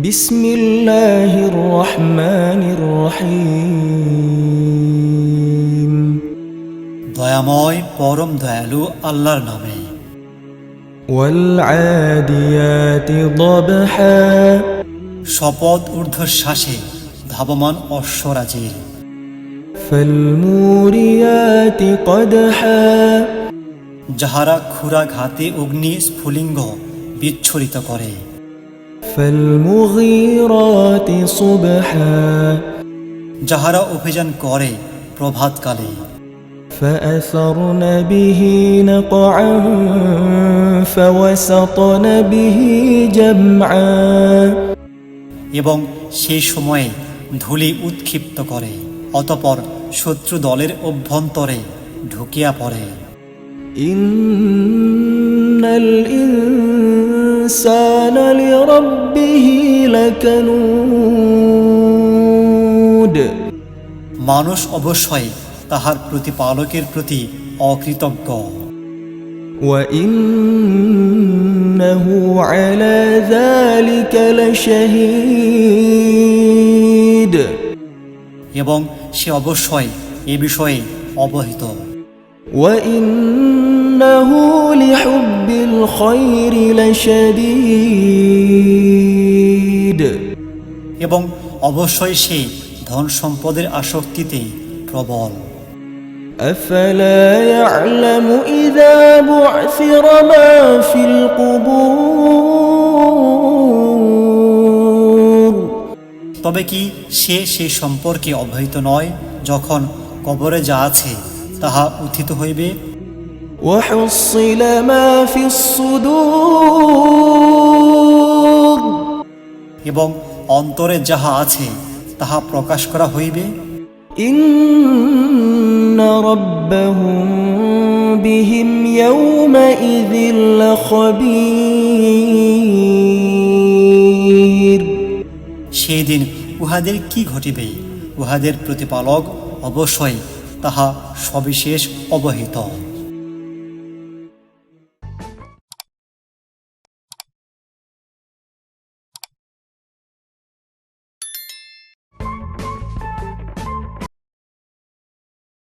بسم الله الرحمن الرحيم দয়াময় পরম দয়ালু আল্লাহর নামে والعاديات ضبحا শপথ ঊর্ধ্বশ্বাসে ধাবমান অশ্বরাজের فالموريات قدحا যাহারা খুরা ঘাতে অগ্নি স্ফুলিঙ্গ বিচ্ছুরিত করে فالمغيرات صبحا যাহারা অভিযান করে প্রভাতকালে فأثرن به نقعا فوسطن به جمعا এবং সেই সময়ে ধূলি উৎক্ষিপ্ত করে অতপর শত্রু দলের অভ্যন্তরে ঢুকিয়া পড়ে إن الإنسان لربه لكنود মানুষ অবশ্যই তাহার প্রতিপালকের প্রতি অকৃতজ্ঞ وإنه على ذلك لشهيد এবং সে অবশ্যই এ বিষয়ে অবহিত وإنه لحب الخير لشديد এবং অবশ্যই সে ধন সম্পদের আসক্তিতে প্রবল أفلا يعلم إذا بعثر ما في القبور তবে কি সে সে সম্পর্কে অবহিত নয় যখন কবরে যা আছে তাহা উত্থিত হইবে। এবং অন্তরে যাহা আছে তাহা প্রকাশ করা হইবে। সেদিন উহাদের কি ঘটিবে? উহাদের প্রতিপালক অবশ্যই তাহা সবিশেষ অবহিত।